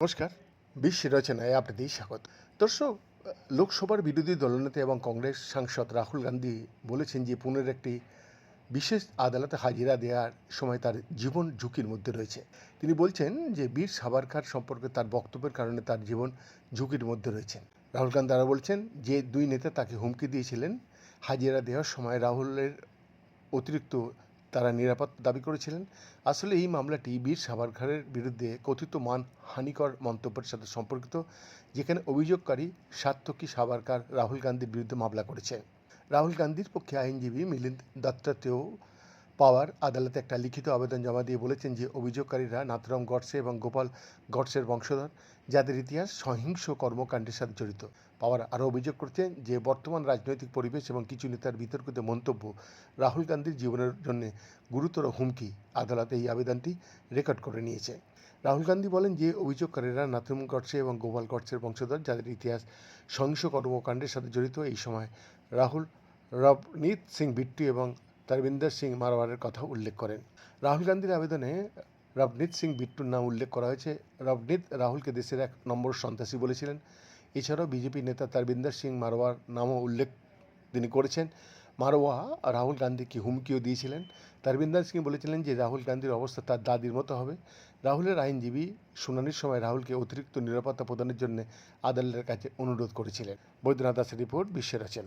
নমস্কার, বিশ্ব রচনায় আপনাদের স্বাগত। দর্শক, লোকসভার বিরোধী দলনেতা এবং কংগ্রেস সাংসদ রাহুল গান্ধী বলেছেন যে পুনের একটি বিশেষ আদালতে হাজিরা দেওয়ার সময় তার জীবন ঝুঁকির মধ্যে রয়েছে। তিনি বলছেন যে বীর সাভারকার সম্পর্কে তার বক্তব্যের কারণে তার জীবন ঝুঁকির মধ্যে রয়েছেন রাহুল গান্ধী আরও বলছেন যে দুই নেতা তাকে হুমকি দিয়েছিলেন হাজিরা দেওয়ার সময় রাহুলের অতিরিক্ত তারা নিরাপত্তা দাবি করেছিলেন। আসলে এই মামলাটি বীর সাভারকারের বিরুদ্ধে কথিত মান হানিকর মন্তব্যের সাথে সম্পর্কিত, যেখানে অভিযোগকারী সার্থকী সাভারকার রাহুল গান্ধীর বিরুদ্ধে মামলা করেছেন রাহুল গান্ধীর পক্ষে আইনজীবী মিলিন্দ দত্তাতেও পাওয়ার আদালতে একটা লিখিত আবেদন জমা দিয়ে বলেছেন যে, অভিযোগকারীরা নাথুরাম গডসে এবং গোপাল গডসের বংশধর যাদের ইতিহাস সহিংস কর্মকাণ্ডের সাথে জড়িত। পাওয়ার আরও অভিযোগ করছেন যে, বর্তমান রাজনৈতিক পরিবেশ এবং কিছু নেতার বিতর্কিত মন্তব্য রাহুল গান্ধীর জীবনের জন্য গুরুতর হুমকি আদালত এই আবেদনটি রেকর্ড করে নিয়েছে। রাহুল গান্ধী বলেন যে, অভিযোগকারীরা নাথুম গডসে এবং গোপাল গডসের বংশধর যাদের ইতিহাস সহিংস কর্মকাণ্ডের সাথে জড়িত, এই সময় রাহুল, রবনীত সিং বিট্টু এবং তরবিন্দর সিং মারওয়ারের কথা উল্লেখ করেন। রাহুল গান্ধীর আবেদনে রবনীত সিং বিট্টুর নাম উল্লেখ করা হয়েছে। রবনীত রাহুলকে দেশের এক নম্বর সন্ত্রাসী বলেছিলেন। এছাড়াও বিজেপি নেতা তরবিন্দর সিং মারওয়ার নামও উল্লেখ তিনি করেছেন। মারওয়া রাহুল গান্ধীকে হুমকিও দিয়েছিলেন। তরবিন্দর সিং বলেছিলেন যে, রাহুল গান্ধীর অবস্থা তার দাদির মতো হবে। রাহুলের আইনজীবী শুনানির সময় রাহুলকে অতিরিক্ত নিরাপত্তা প্রদানের জন্য আদালতের কাছে অনুরোধ করেছিলেন। বৈদ্যনাথ দাসের রিপোর্ট বিশ্বের আছেন।